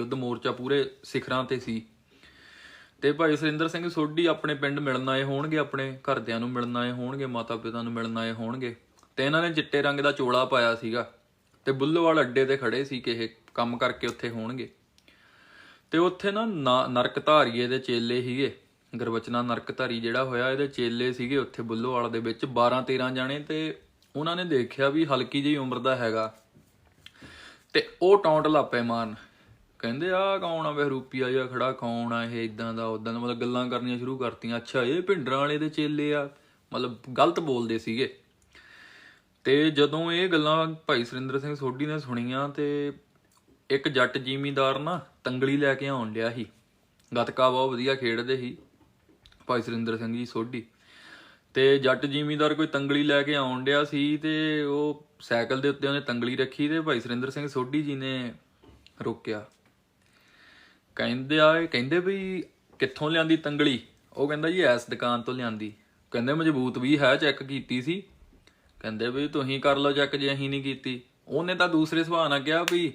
ਯੁੱਧ ਮੋਰਚਾ ਪੂਰੇ ਸਿਖਰਾਂ ਤੇ ਸੀ। ਤੇ ਭਾਈ ਸੁਰਿੰਦਰ ਸਿੰਘ ਸੋਢੀ ਆਪਣੇ ਪਿੰਡ ਮਿਲਣ ਆਏ ਹੋਣਗੇ, ਆਪਣੇ ਘਰਦਿਆਂ ਨੂੰ ਮਿਲਣ ਆਏ ਹੋਣਗੇ ਮਾਤਾ ਪਿਤਾ ਨੂੰ ਮਿਲਣ ਆਏ ਹੋਣਗੇ। ਤੇ ਇਹਨਾਂ ਨੇ ਚਿੱਟੇ ਰੰਗ ਦਾ ਚੋਲਾ ਪਾਇਆ ਸੀਗਾ ਤੇ ਬੁੱਲੋਵਾਲ ਅੱਡੇ ਤੇ ਖੜੇ ਸੀ ਕਿ ਇਹ ਕੰਮ ਕਰਕੇ ਉੱਥੇ ਹੋਣਗੇ। ਤੇ ਉੱਥੇ ਨਾ ਨਾ- ਨਰਕਧਾਰੀਏ ਦੇ ਚੇਲੇ ਸੀਗੇ ਗੁਰਬਚਨਾ ਨਰਕਧਾਰੀ ਜਿਹੜਾ ਹੋਇਆ, ਇਹਦੇ ਚੇਲੇ ਸੀਗੇ ਉੱਥੇ ਬੁੱਲੋਵਾਲ ਦੇ ਵਿੱਚ 12 13 ਜਾਣੇ ਤੇ ਉਹਨਾਂ ਨੇ ਦੇਖਿਆ ਵੀ ਹਲਕੀ ਜਿਹੀ ਉਮਰ ਦਾ ਹੈਗਾ। ਤੇ ਉਹ ਟੌਂਟ ਲਾਪੇ ਮਾਰਨ। ਕਹਿੰਦੇ ਆ ਕੌਣ ਆ ਵੇ ਜਿਹਾ ਖੜਾ, ਕੌਣ ਆ ਇਹ ਇਦਾਂ ਦਾ ਉਦਾਂ ਦਾ, ਮਤਲਬ ਗੱਲਾਂ ਕਰਨੀਆਂ ਸ਼ੁਰੂ ਕਰਤੀਆਂ। ਅੱਛਾ, ਇਹ ਭਿੰਡਰਾਂ ਵਾਲੇ ਦੇ ਚੇਲੇ ਆ, ਮਤਲਬ ਗਲਤ ਬੋਲਦੇ ਸੀਗੇ। ਤੇ ਜਦੋਂ ਇਹ ਗੱਲਾਂ ਭਾਈ ਸੁਰਿੰਦਰ ਸਿੰਘ ਸੋਢੀ ਨੇ ਸੁਣੀਆਂ ਤੇ ਇੱਕ ਜੱਟ ਜ਼ਿਮੀਂਦਾਰ ਨਾ ਤੰਗਲੀ ਲੈ ਕੇ ਆਉਣ ਲਿਆ ਸੀ। ਗੱਤਕਾ ਬਹੁਤ ਵਧੀਆ ਖੇਡਦੇ ਸੀ ਭਾਈ ਸੁਰਿੰਦਰ ਸਿੰਘ ਜੀ ਸੋਢੀ। ਤੇ ਜੱਟ ਜ਼ਿਮੀਂਦਾਰ ਕੋਈ ਤੰਗਲੀ ਲੈ ਕੇ ਆਉਣ ਡਿਆ ਸੀ ਤੇ ਉਹ ਸਾਈਕਲ ਦੇ ਉੱਤੇ ਉਹਨੇ ਤੰਗਲੀ ਰੱਖੀ ਤੇ ਭਾਈ ਸੁਰਿੰਦਰ ਸਿੰਘ ਸੋਢੀ ਜੀ ਨੇ ਰੋਕਿਆ। ਕਹਿੰਦੇ ਆ ਕਹਿੰਦੇ ਵੀ ਕਿੱਥੋਂ ਲਿਆਂਦੀ ਤੰਗਲੀ? ਉਹ ਕਹਿੰਦਾ ਜੀ ਐਸ ਦੁਕਾਨ ਤੋਂ ਲਿਆਂਦੀ। ਕਹਿੰਦੇ ਮਜ਼ਬੂਤ ਵੀ ਹੈ ਚੈੱਕ ਕੀਤੀ ਸੀ। ਕਹਿੰਦੇ ਵੀ ਤੁਸੀਂ ਕਰ ਲਓ ਚੈੱਕ ਜੇ ਅਸੀਂ ਨਹੀਂ ਕੀਤੀ। ਉਹਨੇ ਤਾਂ ਦੂਸਰੇ ਸੁਭਾਅ ਨਾਲ ਕਿਹਾ ਵੀ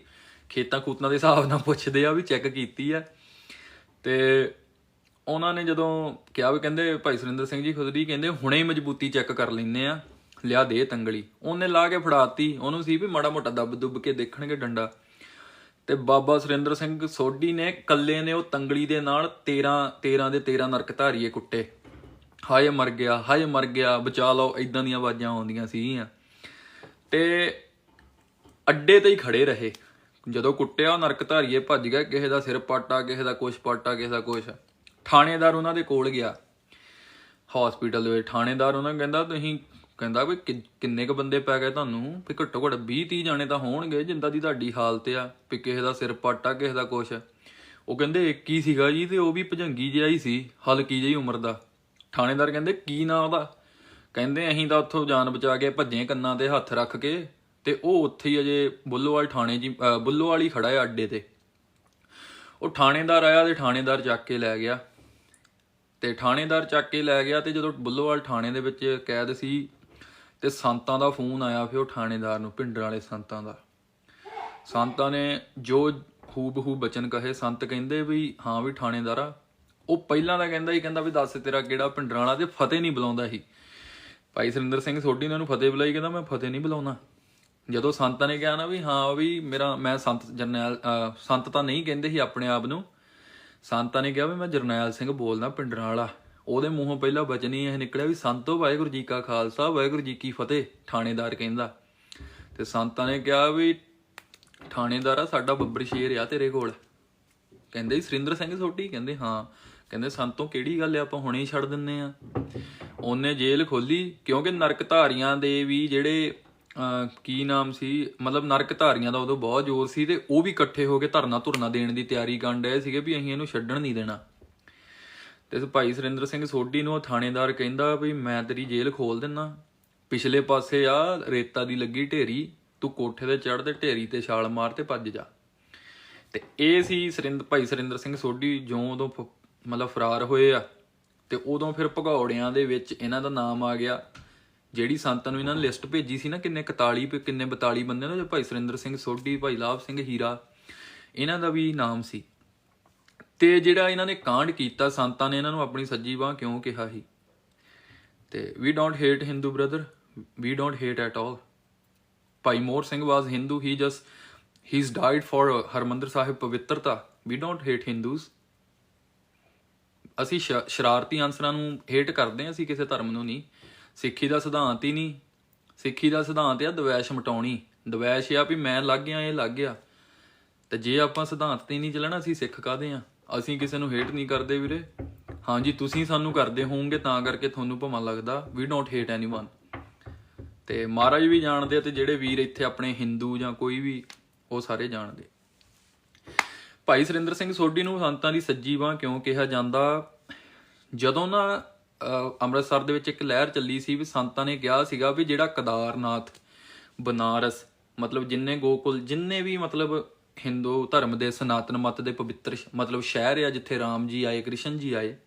ਖੇਤਾਂ ਖੂਤਾਂ ਦੇ ਹਿਸਾਬ ਨਾਲ ਪੁੱਛਦੇ ਆ ਵੀ ਚੈੱਕ ਕੀਤੀ ਆ। ਤੇ ਉਹਨਾਂ ਨੇ ਜਦੋਂ ਕਿਹਾ ਵੀ ਕਹਿੰਦੇ ਭਾਈ ਸੁਰਿੰਦਰ ਸਿੰਘ ਜੀ ਖੁਦਰੀ ਕਹਿੰਦੇ, ਹੁਣੇ ਹੀ ਮਜ਼ਬੂਤੀ ਚੈੱਕ ਕਰ ਲੈਨੇ ਆ। ਲਿਆ ਦੇ ਤੰਗਲੀ। ਉਹਨੇ ਲਾ ਕੇ ਫੜਾਤੀ। ਉਹਨੂੰ ਸੀ ਵੀ ਮਾੜਾ ਮੋਟਾ ਦੱਬ ਦੁੱਬ ਕੇ ਦੇਖਣਗੇ ਡੰਡਾ। ਤੇ ਬਾਬਾ ਸੁਰਿੰਦਰ ਸਿੰਘ ਸੋਢੀ ਨੇ ਕੱਲੇ ਨੇ ਉਹ ਤੰਗਲੀ ਦੇ ਨਾਲ 13 13 ਦੇ 13 ਨਰਕਧਾਰੀਏ ਕੁੱਟੇ। ਹਾਏ ਮਰ ਗਿਆ, ਹਾਏ ਮਰ ਗਿਆ, ਬਚਾ ਲਓ ਇਦਾਂ ਦੀਆਂ ਆਵਾਜ਼ਾਂ ਆਉਂਦੀਆਂ ਸੀਗੀਆਂ। ਤੇ ਅੱਡੇ ਤੇ ਹੀ ਖੜੇ ਰਹੇ। ਜਦੋਂ ਕੁੱਟਿਆ ਉਹ ਨਰਕਧਾਰੀਏ ਭੱਜ ਗਿਆ ਕਿਸੇ ਦਾ ਸਿਰ ਪਾਟਾ, ਕਿਸੇ ਦਾ ਕੁਛ ਪਾਟਾ, ਕਿਸੇ ਦਾ ਕੁਛ। ਥਾਣੇਦਾਰ ਉਹਨਾਂ ਦੇ ਕੋਲ ਗਿਆ। ਹਸਪੀਟਲ ਦੇ ਵਿੱਚ ਥਾਣੇਦਾਰ ਉਹਨਾਂ ਨੂੰ ਕਹਿੰਦਾ, ਤੁਸੀਂ ਕਹਿੰਦਾ ਵੀ ਕਿੰਨੇ ਕ ਬੰਦੇ ਪੈ ਗਏ ਤੁਹਾਨੂੰ? ਵੀ ਘੱਟੋ ਘੱਟ 20 30 ਜਾਣੇ ਤਾਂ ਹੋਣਗੇ ਜਿੰਦਾ ਦੀ ਤੁਹਾਡੀ ਹਾਲਤ ਆ, ਵੀ ਕਿਸੇ ਦਾ ਸਿਰ ਪਾਟਾ ਕਿਸੇ ਦਾ ਕੁਛ। ਉਹ ਕਹਿੰਦੇ ਇੱਕ ਹੀ ਸੀਗਾ ਜੀ ਤੇ ਉਹ ਵੀ ਭਜੰਗੀ ਜਿਹਾ ਹੀ ਸੀ, ਹਲਕੀ ਜਿਹੀ ਉਮਰ ਦਾ। ਥਾਣੇਦਾਰ ਕਹਿੰਦੇ, ਕੀ ਨਾਂ ਉਹਦਾ? ਕਹਿੰਦੇ, ਅਸੀਂ ਤਾਂ ਉੱਥੋਂ ਜਾਨ ਬਚਾ ਕੇ ਭੱਜੇ ਕੰਨਾਂ ਤੇ ਹੱਥ ਰੱਖ ਕੇ ਤੇ ਉਹ ਉੱਥੇ ਹੀ ਅਜੇ ਬੁੱਲੋਵਾਲ ਥਾਣੇ ਜੀ, ਅਹ ਬੁੱਲੋਵਾਲ ਹੀ ਖੜਾ ਹੈ ਅੱਡੇ ਤੇ। ਉਹ ਥਾਣੇਦਾਰ ਆਇਆ ਤੇ ਥਾਣੇਦਾਰ ਚੱਕ ਕੇ ਲੈ ਗਿਆ। ਤੇ ਥਾਣੇਦਾਰ ਚੱਕ ਕੇ ਲੈ ਗਿਆ ਤੇ ਜਦੋਂ ਬੁੱਲੋਵਾਲ ਥਾਣੇ ਦੇ ਵਿੱਚ ਕੈਦ ਸੀ ਤੇ ਸੰਤਾਂ ਦਾ ਫੋਨ ਆਇਆ ਫਿਰ ਉਹ ਥਾਣੇਦਾਰ ਨੂੰ ਪਿੰਡਰ ਵਾਲੇ ਸੰਤਾਂ ਦਾ। ਸੰਤਾਂ ਨੇ ਜੋ ਹੂਬਹੂ ਬਚਨ ਕਹੇ, ਸੰਤ ਕਹਿੰਦੇ ਵੀ, ਹਾਂ ਵੀ ਥਾਣੇਦਾਰਾ। ਉਹ ਪਹਿਲਾਂ ਤਾਂ ਕਹਿੰਦਾ ਹੀ ਕਹਿੰਦਾ ਵੀ, ਦੱਸ ਤੇਰਾ ਕਿਹੜਾ ਪਿੰਡਰਾਂ ਵਾਲਾ? ਤੇ ਫਤਿਹ ਨਹੀਂ ਬੁਲਾਉਂਦਾ ਸੀ। ਭਾਈ ਸੁਰਿੰਦਰ ਸਿੰਘ ਸੋਢੀ ਨੇ ਉਹਨੂੰ ਫਤਿਹ ਬੁਲਾਈ, ਕਹਿੰਦਾ, ਮੈਂ ਫਤਿਹ ਨਹੀਂ ਬੁਲਾਉਣਾ। ਜਦੋਂ ਸੰਤਾਂ ਨੇ ਕਿਹਾ ਨਾ ਵੀ, ਹਾਂ ਵੀ ਮੇਰਾ, ਮੈਂ ਸੰਤ ਜਰਨੈਲ ਸੰਤ ਤਾਂ ਨਹੀਂ ਕਹਿੰਦੇ ਸੀ ਆਪਣੇ ਆਪ ਨੂੰ। ਸੰਤਾਂ ਨੇ ਕਿਹਾ ਵੀ, ਮੈਂ ਜਰਨੈਲ ਸਿੰਘ ਬੋਲਦਾ ਪਿੰਡਰਾਂ ਵਾਲਾ। ਉਹਦੇ ਮੂੰਹੋਂ ਪਹਿਲਾਂ ਬਚਨ ਹੀ ਇਹ ਨਿਕਲਿਆ ਵੀ ਸੰਤੋ ਵਾਹਿਗੁਰੂ ਜੀ ਕਾ ਖਾਲਸਾ ਵਾਹਿਗੁਰੂ ਜੀ ਕੀ ਫਤਿਹ ਥਾਣੇਦਾਰ ਕਹਿੰਦਾ। ਤੇ ਸੰਤਾਂ ਨੇ ਕਿਹਾ ਵੀ ਥਾਣੇਦਾਰਾ ਸਾਡਾ ਬੱਬਰ ਸ਼ੇਰ ਆ ਤੇਰੇ ਕੋਲ। ਕਹਿੰਦੇ ਸੁਰਿੰਦਰ ਸਿੰਘ ਸੋਢੀ? ਕਹਿੰਦੇ ਹਾਂ। ਕਹਿੰਦੇ ਸੰਤੋਂ ਕਿਹੜੀ ਗੱਲ ਆ ਆਪਾਂ ਹੁਣੇ ਹੀ ਛੱਡ ਦਿੰਨੇ ਆ। ਉਹਨੇ ਜੇਲ੍ਹ ਖੋਲੀ ਕਿਉਂਕਿ ਨਰਕਧਾਰੀਆਂ ਦੇ ਵੀ ਜਿਹੜੇ ਅਹ, ਕੀ ਨਾਮ ਸੀ ਮਤਲਬ ਨਰਕਧਾਰੀਆਂ ਦਾ ਉਦੋਂ ਬਹੁਤ ਜ਼ੋਰ ਸੀ ਤੇ ਉਹ ਵੀ ਇਕੱਠੇ ਹੋ ਕੇ ਧਰਨਾ ਧੁਰਨਾ ਦੇਣ ਦੀ ਤਿਆਰੀ ਕਰਨ ਡਏ ਸੀਗੇ ਵੀ ਅਸੀਂ ਇਹਨੂੰ ਛੱਡਣ ਨਹੀਂ ਦੇਣਾ। ਤੇ ਇਸ ਭਾਈ ਸੁਰਿੰਦਰ ਸਿੰਘ ਸੋਢੀ ਨੂੰ ਉਹ ਥਾਣੇਦਾਰ ਕਹਿੰਦਾ ਵੀ ਮੈਂ ਤੇਰੀ ਜੇਲ੍ਹ ਖੋਲ ਦਿੰਨਾ। ਪਿਛਲੇ ਪਾਸੇ ਆ, ਰੇਤਾ ਦੀ ਲੱਗੀ ਢੇਰੀ, ਤੂੰ ਕੋਠੇ ਤੇ ਚੜ੍ਹ ਤੇ ਢੇਰੀ ਤੇ ਛਾਲ ਮਾਰ ਤੇ ਭੱਜ ਜਾ। ਤੇ ਇਹ ਸੀ ਸਰਿੰਦ, ਭਾਈ ਸੁਰਿੰਦਰ ਸਿੰਘ ਸੋਢੀ ਜੋ ਉਦੋਂ ਫ- ਮਤਲਬ ਫਰਾਰ ਹੋਏ ਆ, ਤੇ ਉਦੋਂ ਫਿਰ ਭਗੌੜਿਆਂ ਦੇ ਵਿੱਚ ਇਹਨਾਂ ਦਾ ਨਾਮ ਆ ਗਿਆ। ਜਿਹੜੀ ਸੰਤਾਂ ਨੂੰ ਇਹਨਾਂ ਨੇ ਲਿਸਟ ਭੇਜੀ ਸੀ ਨਾ, ਕਿੰਨੇ 41 ਤੇ ਕਿੰਨੇ 42 ਬੰਦੇ ਨੇ ਜੋ ਭਾਈ ਸੁਰਿੰਦਰ ਸਿੰਘ ਸੋਢੀ, ਭਾਈ ਲਾਭ ਸਿੰਘ ਹੀਰਾ, ਇਹਨਾਂ ਦਾ ਵੀ ਨਾਮ ਸੀ। ਤੇ ਜਿਹੜਾ ਇਹਨਾਂ ਨੇ ਕਾਂਡ ਕੀਤਾ, ਸੰਤਾਂ ਨੇ ਇਹਨਾਂ ਨੂੰ ਆਪਣੀ ਸੱਜੀ ਬਾਹ ਕਿਉਂ ਕਿਹਾ ਸੀ? ਤੇ we don't hate Hindu brother we don't hate at all Bhai Mohar Singh was Hindu he just he's died for Harmandir Sahib ਪਵਿੱਤਰਤਾ. We don't hate hindus. ਅਸੀਂ ਸ਼- ਸ਼ਰਾਰਤੀ ਅਨਸਰਾਂ ਨੂੰ ਹੇਟ ਕਰਦੇ ਹਾਂ, ਅਸੀਂ ਕਿਸੇ ਧਰਮ ਨੂੰ ਨਹੀਂ। ਸਿੱਖੀ ਦਾ ਸਿਧਾਂਤ ਹੀ ਨਹੀਂ। ਸਿੱਖੀ ਦਾ ਸਿਧਾਂਤ ਆ ਦਵੈਸ਼ ਮਟਾਉਣੀ। ਦਵੈਸ਼ ਆ ਵੀ ਮੈਂ ਲੱਗ ਗਿਆ, ਇਹ ਲੱਗ ਗਿਆ। ਤੇ ਜੇ ਆਪਾਂ ਸਿਧਾਂਤ ਤੇ ਨਹੀਂ ਚੱਲਣਾ, ਅਸੀਂ ਸਿੱਖ ਕਾਦੇ ਆ? ਅਸੀਂ ਕਿਸੇ ਨੂੰ ਹੇਟ ਨਹੀਂ ਕਰਦੇ ਵੀਰੇ। ਹਾਂਜੀ, ਤੁਸੀਂ ਸਾਨੂੰ ਕਰਦੇ ਹੋਵੋਗੇ ਤਾਂ ਕਰਕੇ ਤੁਹਾਨੂੰ ਭਵਾਂ ਲੱਗਦਾ। ਵੀ ਡੋਂਟ ਹੇਟ ਐਨੀਵਨ ਤੇ ਮਹਾਰਾਜ ਵੀ ਜਾਣਦੇ ਆ ਤੇ ਜਿਹੜੇ ਵੀਰ ਇੱਥੇ ਆਪਣੇ ਹਿੰਦੂ ਜਾਂ ਕੋਈ ਵੀ, ਉਹ ਸਾਰੇ ਜਾਣਦੇ। ਭਾਈ ਸੁਰਿੰਦਰ ਸਿੰਘ ਸੋਢੀ ਨੂੰ ਸੰਤਾਂ ਦੀ ਸੱਜੀ ਬਾਹ ਕਿਉਂ ਕਿਹਾ ਜਾਂਦਾ? ਜਦੋਂ ਨਾ ਅੰਮ੍ਰਿਤਸਰ ਦੇ ਵਿੱਚ ਇੱਕ ਲਹਿਰ ਚੱਲੀ ਸੀ ਵੀ ਸੰਤਾਂ ਨੇ ਕਿਹਾ ਸੀਗਾ ਵੀ ਜਿਹੜਾ ਕਦਾਰਨਾਥ, ਬਨਾਰਸ, ਮਤਲਬ ਜਿੰਨੇ ਗੋਕੁਲ, ਜਿੰਨੇ ਵੀ ਮਤਲਬ ਹਿੰਦੂ ਧਰਮ ਦੇ ਸਨਾਤਨ ਮਤ ਦੇ ਪਵਿੱਤਰ ਮਤਲਬ ਸ਼ਹਿਰ ਆ ਜਿੱਥੇ ਰਾਮ ਜੀ ਆਏ, ਕ੍ਰਿਸ਼ਨ ਜੀ ਆਏ,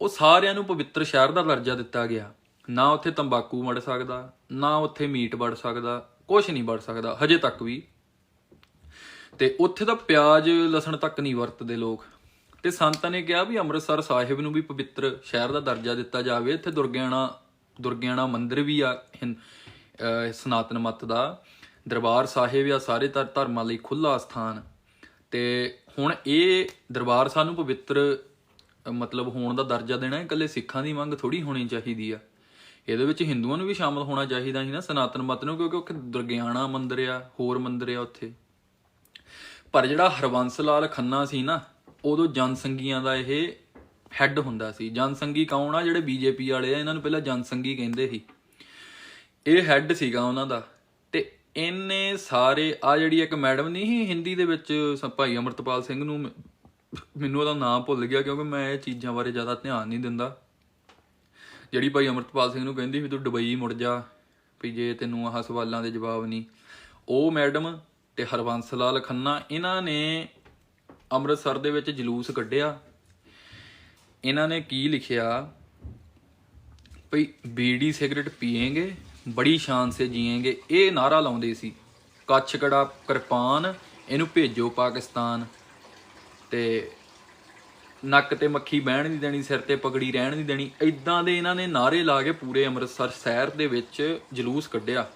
ਉਹ ਸਾਰਿਆਂ ਨੂੰ ਪਵਿੱਤਰ ਸ਼ਹਿਰ ਦਾ ਦਰਜਾ ਦਿੱਤਾ ਗਿਆ। ਨਾ ਉੱਥੇ ਤੰਬਾਕੂ ਵੜ ਸਕਦਾ, ਨਾ ਉੱਥੇ ਮੀਟ ਵੜ ਸਕਦਾ ਕੁਝ ਨਹੀਂ ਵੜ ਸਕਦਾ, ਹਜੇ ਤੱਕ ਵੀ। ਤੇ ਉੱਥੇ ਤਾਂ ਪਿਆਜ਼, ਲਸਣ ਤੱਕ ਨਹੀਂ ਵਰਤਦੇ ਲੋਕ। ਤੇ ਸੰਤਾਂ ਨੇ ਕਿਹਾ ਵੀ ਅੰਮ੍ਰਿਤਸਰ ਸਾਹਿਬ ਨੂੰ ਵੀ ਪਵਿੱਤਰ ਸ਼ਹਿਰ ਦਾ ਦਰਜਾ ਦਿੱਤਾ ਜਾਵੇ। ਇੱਥੇ ਦੁਰਗਿਆਣਾ ਦੁਰਗਿਆਣਾ ਮੰਦਿਰ ਵੀ ਆ, ਹਿੰ- ਸਨਾਤਨ ਮਤ ਦਾ। ਦਰਬਾਰ ਸਾਹਿਬ ਆ ਸਾਰੇ ਧਰ- ਧਰਮਾਂ ਲਈ ਖੁੱਲਾ ਸਥਾਨ। ਤੇ ਹੁਣ ਇਹ ਦਰਬਾਰ ਸਾਨੂੰ ਪਵਿੱਤਰ ਮਤਲਬ ਹੋਣ ਦਾ ਦਰਜਾ ਦੇਣਾ ਇਹ ਇਕੱਲੇ ਸਿੱਖਾਂ ਦੀ ਮੰਗ ਥੋੜੀ ਹੋਣੀ ਚਾਹੀਦੀ ਆ। ਇਹਦੇ ਵਿੱਚ ਹਿੰਦੂਆਂ ਨੂੰ ਵੀ ਸ਼ਾਮਲ ਹੋਣਾ ਚਾਹੀਦਾ ਸੀ ਨਾ, ਸਨਾਤਨ ਮਤ ਨੂੰ, ਕਿਉਂਕਿ ਉੱਥੇ ਦੁਰਗਿਆਣਾ ਮੰਦਿਰ ਆ, ਹੋਰ ਮੰਦਿਰ ਆ ਉੱਥੇ। ਪਰ ਜਿਹੜਾ ਹਰਬੰਸ ਲਾਲ ਖੰਨਾ ਸੀ ਨਾ, ਉਦੋਂ ਜਨਸੰਗੀਆਂ ਦਾ ਇਹ ਹੈੱਡ ਹੁੰਦਾ ਸੀ। ਜਨਸੰਗੀ ਕੌਣ ਆ? ਜਿਹੜੇ ਬੀਜੇਪੀ ਵਾਲੇ ਆ, ਇਹਨਾਂ ਨੂੰ ਪਹਿਲਾਂ ਜਨਸੰਗੀ ਕਹਿੰਦੇ ਸੀ। ਇਹ ਹੈੱਡ ਸੀਗਾ ਉਹਨਾਂ ਦਾ। ਤੇ ਇਹਨੇ ਸਾਰੇ ਆ ਜਿਹੜੀ ਇੱਕ ਮੈਡਮ ਨਹੀਂ ਸੀ ਹਿੰਦੀ ਦੇ ਵਿੱਚ, ਸ- ਭਾਈ ਅਮਰਤਪਾਲ ਸਿੰਘ ਨੂੰ ਮੈਨੂੰ ਉਹਦਾ ਨਾਮ ਭੁੱਲ ਗਿਆ ਕਿਉਂਕਿ ਮੈਂ ਇਹ ਚੀਜ਼ਾਂ ਬਾਰੇ ਜ਼ਿਆਦਾ ਧਿਆਨ ਨਹੀਂ ਦਿੰਦਾ। ਜਿਹੜੀ ਭਾਈ ਅਮਰਤਪਾਲ ਸਿੰਘ ਨੂੰ ਕਹਿੰਦੀ ਵੀ ਤੂੰ ਦੁਬਈ ਮੁੜ ਜਾ, ਵੀ ਜੇ ਤੈਨੂੰ ਆਹ ਸਵਾਲਾਂ ਦੇ ਜਵਾਬ ਨਹੀਂ। ਉਹ ਮੈਡਮ ਤੇ ਹਰਬੰਸ ਲਾਲ ਖੰਨਾ, ਇਹਨਾਂ ਨੇ ਅੰਮ੍ਰਿਤਸਰ ਦੇ ਵਿੱਚ ਜਲੂਸ ਕੱਢਿਆ। ਇਹਨਾਂ ਨੇ ਕੀ ਲਿਖਿਆ? ਭਈ, ਬੀੜੀ ਸਿਗਰਟ ਪੀਏਗੇ ਬੜੀ ਸ਼ਾਨ ਸੇ ਜੀਏਂਗੇ। ਇਹ ਨਾਰਾ ਲਾਉਂਦੇ ਸੀ, ਕੱਛ ਕੜਾ ਕਿਰਪਾਨ, ਇਹਨੂੰ ਭੇਜੋ ਪਾਕਿਸਤਾਨ। ਤੇ ਨੱਕ ਤੇ ਮੱਖੀ ਬਹਿਣ ਨਹੀਂ ਦੇਣੀ, ਸਿਰ ਤੇ ਪਗੜੀ ਰਹਿਣ ਨਹੀਂ ਦੇਣੀ ਇਦਾਂ ਦੇ ਇਹਨਾਂ ਨੇ ਨਾਰੇ ਲਾ ਕੇ ਪੂਰੇ ਅੰਮ੍ਰਿਤਸਰ ਸ਼ਹਿਰ ਦੇ ਵਿੱਚ ਜਲੂਸ ਕੱਢਿਆ।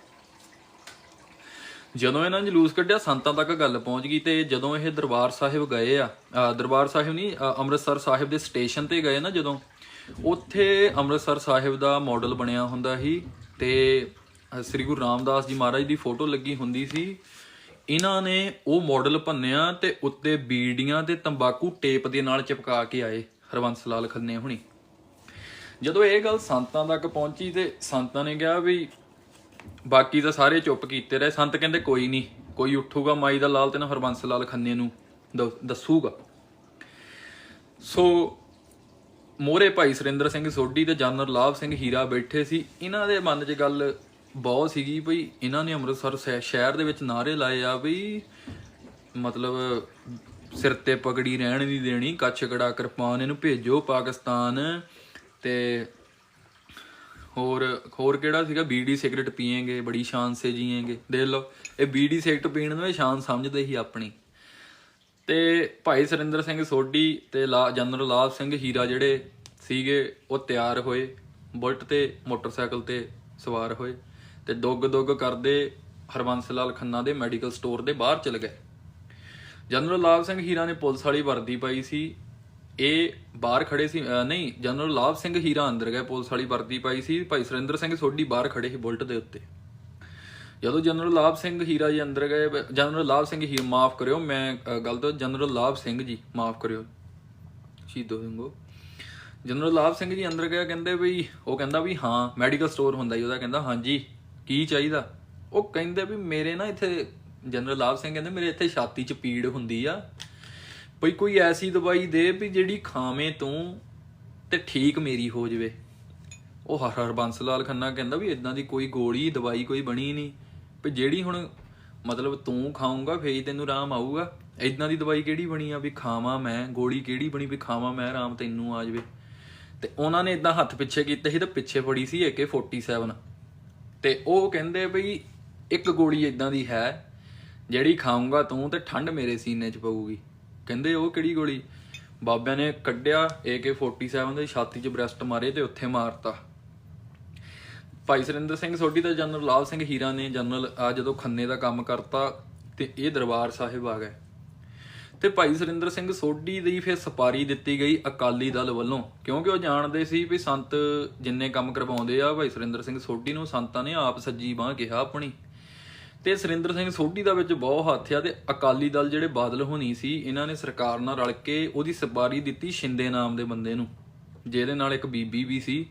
ਜਦੋਂ ਇਹਨਾਂ ਨੇ ਜਲੂਸ ਕੱਢਿਆ, ਸੰਤਾਂ ਤੱਕ ਗੱਲ ਪਹੁੰਚ ਗਈ ਤੇ ਜਦੋਂ ਇਹ ਦਰਬਾਰ ਸਾਹਿਬ ਗਏ ਆ ਦਰਬਾਰ ਸਾਹਿਬ ਨਹੀਂ ਅੰਮ੍ਰਿਤਸਰ ਸਾਹਿਬ ਦੇ ਸਟੇਸ਼ਨ ਤੇ ਗਏ ਨਾ ਜਦੋਂ, ਉੱਥੇ ਅੰਮ੍ਰਿਤਸਰ ਸਾਹਿਬ ਦਾ ਮਾਡਲ ਬਣਿਆ ਹੁੰਦਾ ਸੀ। ਤੇ ਸ੍ਰੀ ਗੁਰੂ ਰਾਮਦਾਸ ਜੀ ਮਹਾਰਾਜ ਦੀ ਫੋਟੋ ਲੱਗੀ ਹੁੰਦੀ ਸੀ। ਇਹਨਾਂ ਨੇ ਉਹ ਮਾਡਲ ਭੰਨਿਆ ਤੇ ਉੱਤੇ ਬੀੜੀਆਂ ਤੇ ਤੰਬਾਕੂ ਟੇਪ ਦੇ ਨਾਲ ਚਿਪਕਾ ਕੇ ਆਏ, ਹਰਵੰਸ ਲਾਲ ਖੰਨੇ ਹੁਣੀ। ਜਦੋਂ ਇਹ ਗੱਲ ਸੰਤਾਂ ਤੱਕ ਪਹੁੰਚੀ ਤੇ ਸੰਤਾਂ ਨੇ ਕਿਹਾ ਵੀ ਬਾਕੀ ਤਾਂ ਸਾਰੇ ਚੁੱਪ ਕੀਤੇ ਰਹੇ, ਸੰਤ ਕਹਿੰਦੇ ਕੋਈ ਨਹੀਂ, ਕੋਈ ਉੱਠੂਗਾ ਮਾਈ ਦਾ ਲਾਲ ਤੇ ਨਾ ਹਰਬੰਸ ਲਾਲ ਖੰਨੇ ਨੂੰ ਦੱਸੂਗਾ। ਸੋ ਮੋਹਰੇ ਭਾਈ ਸੁਰਿੰਦਰ ਸਿੰਘ ਸੋਢੀ ਤੇ ਜਨਰਲ ਲਾਭ ਸਿੰਘ ਹੀਰਾ ਬੈਠੇ ਸੀ। ਇਹਨਾਂ ਦੇ ਮਨ 'ਚ ਗੱਲ ਬਹੁਤ ਸੀਗੀ ਭਈ ਇਹਨਾਂ ਨੇ ਅੰਮ੍ਰਿਤਸਰ ਸ਼ਹਿ- ਸ਼ਹਿਰ ਦੇ ਵਿੱਚ ਨਾਰੇ ਲਾਏ ਆ ਵੀ ਮਤਲਬ ਸਿਰ ਤੇ ਪਗੜੀ ਰਹਿਣ ਨਹੀਂ ਦੇਣੀ, ਕੱਛ ਕੜਾ ਕਿਰਪਾਨ ਇਹਨੂੰ ਭੇਜੋ ਪਾਕਿਸਤਾਨ। ਤੇ ਹੋਰ ਹੋਰ ਕਿਹੜਾ ਸੀਗਾ? ਬੀੜੀ ਸਿਗਰਟ ਪੀਏਗੇ, ਬੜੀ ਸ਼ਾਨ ਸੇ ਜੀਏਗੇ। ਦੇਖ ਲਓ, ਇਹ ਬੀਡੀ ਸਿਗਰਟ ਪੀਣ ਨੂੰ ਇਹ ਸ਼ਾਨ ਸਮਝਦੇ ਸੀ ਆਪਣੀ। ਤੇ ਭਾਈ ਸੁਰਿੰਦਰ ਸਿੰਘ ਸੋਢੀ ਤੇ ਲਾ- ਜਨਰਲ ਲਾਭ ਸਿੰਘ ਹੀਰਾ ਜਿਹੜੇ ਸੀਗੇ, ਉਹ ਤਿਆਰ ਹੋਏ, ਬੁਲਟ ਤੇ ਮੋਟਰਸਾਈਕਲ ਤੇ ਸਵਾਰ ਹੋਏ ਤੇ ਦੁੱਗ ਦੁੱਗ ਕਰਦੇ ਹਰਬੰਸ ਲਾਲ ਖੰਨਾ ਦੇ ਮੈਡੀਕਲ ਸਟੋਰ ਦੇ ਬਾਹਰ ਚਲੇ ਗਏ। ਜਨਰਲ ਲਾਭ ਸਿੰਘ ਹੀਰਾ ਨੇ ਪੁਲਿਸ ਵਾਲੀ ਵਰਦੀ ਪਾਈ ਸੀ। ਇਹ ਬਾਹਰ ਖੜੇ ਸੀ ਨਹੀਂ, ਜਨਰਲ ਲਾਭ ਸਿੰਘ ਹੀਰਾ ਅੰਦਰ ਗਏ, ਪੁਲਿਸ ਵਾਲੀ ਵਰਦੀ ਪਾਈ ਸੀ। ਭਾਈ ਸੁਰਿੰਦਰ ਸਿੰਘ ਸੋਢੀ ਬਾਹਰ ਖੜੇ ਸੀ ਬੁਲਟ ਦੇ ਉੱਤੇ। ਜਦੋਂ ਜਨਰਲ ਲਾਭ ਸਿੰਘ ਹੀਰਾ ਜੀ ਅੰਦਰ ਗਏ ਜਨਰਲ ਲਾਭ ਸਿੰਘ ਹੀ ਮਾਫ ਕਰਿਓ ਮੈਂ ਅ, ਗਲਤ ਜਨਰਲ ਲਾਭ ਸਿੰਘ ਜੀ ਮਾਫ ਕਰਿਓ। ਸ਼ਹੀਦੋ ਸਿੰਘੋ ਜਨਰਲ ਲਾਭ ਸਿੰਘ ਜੀ ਅੰਦਰ ਗਏ ਕਹਿੰਦੇ ਵੀ ਉਹ ਕਹਿੰਦਾ ਵੀ ਹਾਂ ਮੈਡੀਕਲ ਸਟੋਰ ਹੁੰਦਾ ਜੀ ਉਹਦਾ ਕਹਿੰਦਾ ਹਾਂਜੀ ਕੀ ਚਾਹੀਦਾ? ਉਹ ਕਹਿੰਦੇ ਵੀ ਮੇਰੇ ਨਾ ਇੱਥੇ ਜਨਰਲ ਲਾਭ ਸਿੰਘ ਕਹਿੰਦੇ ਮੇਰੇ ਇੱਥੇ ਛਾਤੀ 'ਚ ਪੀੜ ਹੁੰਦੀ ਆ। ਭਈ ਕੋਈ ਐਸੀ ਦਵਾਈ ਦੇ ਵੀ ਜਿਹੜੀ ਖਾਵੇਂ ਤੂੰ ਤੇ ਠੀਕ ਮੇਰੀ ਹੋ ਜਵੇ। ਉਹ ਹਰ ਹਰ ਬੰਸ ਲਾਲ ਖੰਨਾ ਕਹਿੰਦਾ ਵੀ ਇਦਾਂ ਦੀ ਕੋਈ ਗੋਲੀ ਦਵਾਈ ਕੋਈ ਬਣੀ ਨਹੀਂ। ਵੀ ਜਿਹੜੀ ਹੁਣ ਮਤਲਬ ਤੂੰ ਖਾਊਂਗਾ, ਫੇਰ ਤੈਨੂੰ ਆਰਾਮ ਆਊਗਾ। ਇਦਾਂ ਦੀ ਦਵਾਈ ਕਿਹੜੀ ਬਣੀ ਆ ਵੀ ਖਾਵਾਂ ਮੈਂ? ਗੋਲੀ ਕਿਹੜੀ ਬਣੀ ਵੀ ਖਾਵਾਂ ਮੈਂ, ਆਰਾਮ ਤੈਨੂੰ ਆ ਜਾਵੇ? ਤੇ ਉਹਨਾਂ ਨੇ ਇਦਾਂ ਹੱਥ ਪਿੱਛੇ ਕੀਤੇ ਸੀ ਤੇ ਪਿੱਛੇ ਫੜੀ ਸੀ AK47 ਤੇ ਉਹ ਕਹਿੰਦੇ ਬਈ ਇੱਕ ਗੋਲੀ ਇਦਾਂ ਦੀ ਹੈ, ਜਿਹੜੀ ਖਾਊਂਗਾ ਤੂੰ ਤੇ ਠੰਡ ਮੇਰੇ ਸੀਨੇ 'ਚ ਪਊਗੀ। ਕਹਿੰਦੇ ਉਹ ਕਿਹੜੀ ਗੋਲੀ? ਬਾਬਿਆਂ ਨੇ ਕੱਢਿਆ AK47 ਦੇ ਛਾਤੀ 'ਚ ਬ੍ਰੈਸਟ ਮਾਰੇ ਤੇ ਉੱਥੇ ਮਾਰਤਾ। ਭਾਈ ਸੁਰਿੰਦਰ ਸਿੰਘ, ਸੋਢੀ ਦਾ ਜਨਰਲ, ਲਾਲ ਸਿੰਘ ਹੀਰਾ ਨੇ ਜਨਰਲ ਆ ਜਦੋਂ ਖੰਨੇ ਦਾ ਕੰਮ ਕਰਤਾ ਤੇ ਇਹ ਦਰਬਾਰ ਸਾਹਿਬ ਆ ਗਏ। ਤੇ ਭਾਈ ਸੁਰਿੰਦਰ ਸਿੰਘ ਸੋਢੀ ਦੀ ਫਿਰ ਸਪਾਰੀ ਦਿੱਤੀ ਗਈ ਅਕਾਲੀ ਦਲ ਵੱਲੋਂ, ਕਿਉਂਕਿ ਉਹ ਜਾਣਦੇ ਸੀ ਵੀ ਸੰਤ ਜਿੰਨੇ ਕੰਮ ਕਰਵਾਉਂਦੇ ਆ, ਭਾਈ ਸੁਰਿੰਦਰ ਸਿੰਘ ਸੋਢੀ ਨੂੰ ਸੰਤਾਂ ਨੇ ਆਪ ਸੱਜੀ ਬਾਹ ਕਿਹਾ ਆਪਣੀ। ਤੇ ਸੁਰਿੰਦਰ ਸਿੰਘ ਸੋਢੀ ਦਾ ਵਿੱਚ ਬਹੁਤ ਹੱਥ ਆ ਤੇ ਅਕਾਲੀ ਦਲ ਜਿਹੜੇ ਬਾਦਲ ਹੋਣੀ ਸੀ, ਇਹਨਾਂ ਨੇ ਸਰਕਾਰ ਨਾਲ ਰਲ ਕੇ ਉਹਦੀ ਸਪਾਰੀ ਦਿੱਤੀ ਸ਼ਿੰਦੇ ਨਾਮ ਦੇ ਬੰਦੇ ਨੂੰ, ਜਿਹਦੇ ਨਾਲ ਇੱਕ ਬੀਬੀ ਵੀ ਸੀ।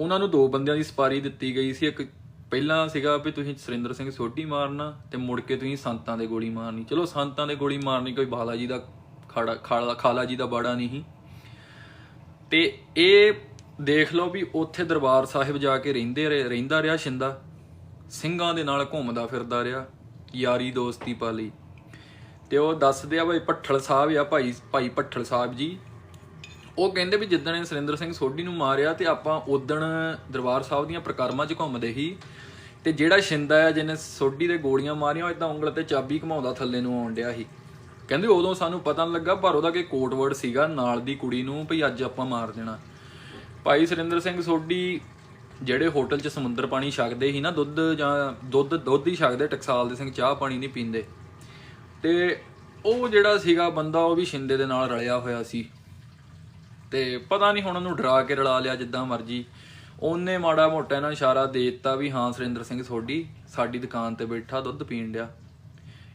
ਉਹਨਾਂ ਨੂੰ ਦੋ ਬੰਦਿਆਂ ਦੀ ਸਪਾਰੀ ਦਿੱਤੀ ਗਈ ਸੀ। ਇੱਕ ਪਹਿਲਾਂ ਸੀਗਾ ਵੀ ਤੁਸੀਂ ਸੁਰਿੰਦਰ ਸਿੰਘ ਸੋਢੀ ਮਾਰਨਾ ਤੇ ਮੁੜ ਕੇ ਤੁਸੀਂ ਸੰਤਾਂ ਦੇ ਗੋਲੀ ਮਾਰਨੀ। ਚਲੋ, ਸੰਤਾਂ ਦੇ ਗੋਲੀ ਮਾਰਨੀ ਕੋਈ ਬਾਲਾ ਜੀ ਦਾ ਖਾੜਾ ਖਾਲਾ ਖਾਲਾ ਜੀ ਦਾ ਬਾੜਾ ਨਹੀਂ। ਸੀ। ਤੇ ਇਹ ਦੇਖ ਲਓ ਵੀ ਉੱਥੇ ਦਰਬਾਰ ਸਾਹਿਬ ਜਾ ਕੇ ਰਹਿੰਦੇ ਰਹੇ- ਰਹਿੰਦਾ ਰਿਹਾ ਸ਼ਿੰਦਾ। ਸਿੰਘਾਂ ਦੇ ਨਾਲ ਘੁੰਮਦਾ ਫਿਰਦਾ ਰਿਹਾ, ਯਾਰੀ ਦੋਸਤੀ ਪਾ ਲਈ ਤੇ ਉਹ ਦੱਸਦੇ ਆ ਭਾਈ ਪੱਠਲ ਸਾਹਿਬ ਆ ਭਾਈ ਭਾਈ ਪੱਠਲ ਸਾਹਿਬ ਜੀ। ਉਹ ਕਹਿੰਦੇ ਵੀ ਜਿੱਦਣ ਇਹ ਸੁਰਿੰਦਰ ਸਿੰਘ ਸੋਢੀ ਨੂੰ ਮਾਰਿਆ ਤੇ ਆਪਾਂ ਉਦਣ ਦਰਬਾਰ ਸਾਹਿਬ ਦੀਆਂ ਪ੍ਰਕਰਮਾਂ 'ਚ ਘੁੰਮਦੇ ਸੀ ਤੇ ਜਿਹੜਾ ਸ਼ਿੰਦਾ ਆ, ਜਿਹਨੇ ਸੋਢੀ ਦੇ ਗੋਲੀਆਂ ਮਾਰੀਆਂ, ਉਹ ਇਦਾਂ ਉਂਗਲ ਤੇ ਚਾਬੀ ਘਮਾਉਂਦਾ ਥੱਲੇ ਨੂੰ ਆਉਣ ਡਿਆ ਸੀ। ਕਹਿੰਦੇ ਉਦੋਂ ਸਾਨੂੰ ਪਤਾ ਨਹੀਂ ਲੱਗਾ, ਪਰ ਉਹਦਾ ਕਿ ਕੋਡ ਵਰਡ ਸੀਗਾ, ਨਾਲ ਦੀ ਕੁੜੀ ਨੂੰ ਭਈ ਅੱਜ ਆਪਾਂ ਮਾਰ ਦੇਣਾ। ਭਾਈ ਸੁਰਿੰਦਰ ਸਿੰਘ ਸੋਢੀ ਜਿਹੜੇ ਹੋਟਲ 'ਚ ਸਮੁੰਦਰ ਪਾਣੀ ਛਕਦੇ ਸੀ ਨਾ, ਦੁੱਧ ਜਾਂ ਦੁੱਧ ਦੁੱਧ ਹੀ ਛਕਦੇ, ਟਕਸਾਲ ਦੇ ਸਿੰਘ ਚਾਹ ਪਾਣੀ ਨਹੀਂ ਪੀਂਦੇ। ਤੇ ਉਹ ਜਿਹੜਾ ਸੀਗਾ ਬੰਦਾ, ਉਹ ਵੀ ਸ਼ਿੰਦੇ ਦੇ ਨਾਲ ਰਲਿਆ ਹੋਇਆ ਸੀ। ਤੇ ਪਤਾ ਨਹੀਂ ਹੁਣ ਉਹਨੂੰ ਡਰਾ ਕੇ ਰਲਾ ਲਿਆ ਜਿੱਦਾਂ ਮਰਜ਼ੀ। ਉਹਨੇ ਮਾੜਾ ਮੋਟਾ ਇਹਨਾਂ ਇਸ਼ਾਰਾ ਦੇ ਦਿੱਤਾ ਵੀ ਹਾਂ ਸੁਰਿੰਦਰ ਸਿੰਘ ਸੋਢੀ ਸਾਡੀ ਦੁਕਾਨ ਤੇ ਬੈਠਾ, ਦੁੱਧ ਪੀਣ ਡਿਆ।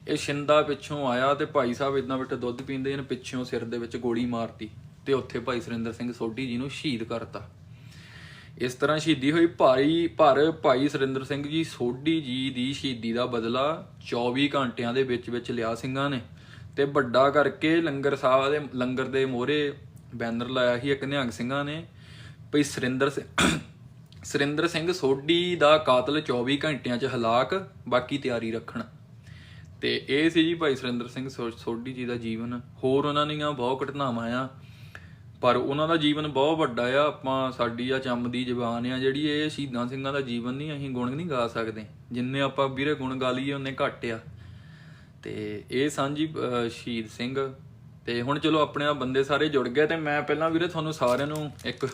ਇਹ ਸ਼ਿੰਦਾ ਪਿੱਛੋਂ ਆਇਆ ਤੇ ਭਾਈ ਸਾਹਿਬ ਇਦਾਂ ਬੈਠੇ ਦੁੱਧ ਪੀਂਦੇ ਇਹਨੇ ਪਿੱਛੋਂ ਸਿਰ ਦੇ ਵਿੱਚ ਗੋਲੀ ਮਾਰਤੀ ਤੇ ਉੱਥੇ ਭਾਈ ਸੁਰਿੰਦਰ ਸਿੰਘ ਸੋਢੀ ਜੀ ਨੂੰ ਸ਼ਹੀਦ ਕਰਤਾ। ਇਸ ਤਰ੍ਹਾਂ ਸ਼ਹੀਦੀ ਹੋਈ ਭਾਈ, ਪਰ ਭਾਈ ਸੁਰਿੰਦਰ ਸਿੰਘ ਜੀ ਸੋਢੀ ਜੀ ਦੀ ਸ਼ਹੀਦੀ ਦਾ ਬਦਲਾ 24 ਘੰਟਿਆਂ ਦੇ ਵਿੱਚ ਵਿੱਚ ਲਿਆ ਸਿੰਘਾਂ ਨੇ ਤੇ ਵੱਡਾ ਕਰਕੇ ਲੰਗਰ ਸਾਹਿਬ ਦੇ, ਲੰਗਰ ਦੇ ਮੋਹਰੇ ਬੈਨਰ ਲਾਇਆ ਸੀ ਇੱਕ ਨਿਹੰਗ ਸਿੰਘਾਂ ਨੇ ਭਈ ਸੁਰਿੰਦਰ ਸਿੰਘ ਸੁਰਿੰਦਰ ਸਿੰਘ ਸੋਢੀ ਦਾ ਕਾਤਲ 24 ਘੰਟਿਆਂ 'ਚ ਹਲਾਕ ਬਾਕੀ ਤਿਆਰੀ ਰੱਖਣ। ਤੇ ਇਹ ਸੀ ਜੀ ਭਾਈ ਸੁਰਿੰਦਰ ਸਿੰਘ ਸੋ- ਸੋਢੀ ਜੀ ਦਾ ਜੀਵਨ। ਹੋਰ ਉਹਨਾਂ ਦੀਆਂ ਬਹੁਤ ਘਟਨਾਵਾਂ ਆ ਪਰ ਉਹਨਾਂ ਦਾ ਜੀਵਨ ਬਹੁਤ ਵੱਡਾ ਆ। ਆਪਾਂ ਸਾਡੀ ਆ ਚੰਮ ਦੀ ਜ਼ਬਾਨ ਆ ਜਿਹੜੀ ਇਹ ਸ਼ਹੀਦਾਂ ਸਿੰਘਾਂ ਦਾ ਜੀਵਨ ਨਹੀਂ ਅਸੀਂ ਗੁਣ ਨਹੀਂ ਗਾ ਸਕਦੇ। ਜਿੰਨੇ ਆਪਾਂ ਵੀਰੇ ਗੁਣ ਗਾ ਲਈਏ ਉਹਨੇ ਘੱਟ ਆ। ਤੇ ਇਹ ਸਾਂਝੀ ਅਹ, ਸ਼ਹੀਦ ਸਿੰਘ ਤੇ ਹੁਣ ਚਲੋ ਆਪਣੇ ਆ ਬੰਦੇ ਸਾਰੇ ਜੁੜ ਗਏ ਤੇ ਮੈਂ ਪਹਿਲਾਂ ਵੀਰੇ ਤੁਹਾਨੂੰ ਸਾਰਿਆਂ ਨੂੰ ਇੱਕ